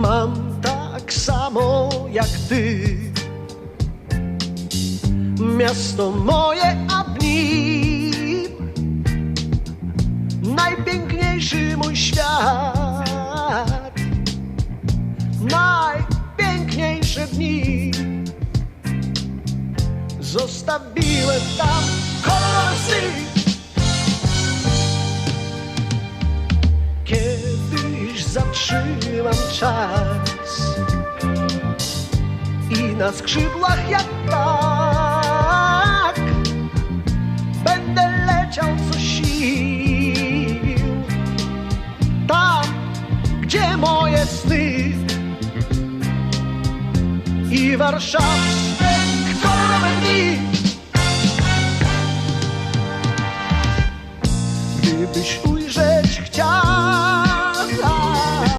Mam tak samo jak ty. Miasto moje, a w nim Najpiękniejszy mój świat. Najpiękniejsze dni Zostawiłem tam zatrzymam czas. I na skrzydłach jak tak Będę leciał co sił. Tam, gdzie moje sny I warszawskie kolorowe Gdybyś ujrzeć chciał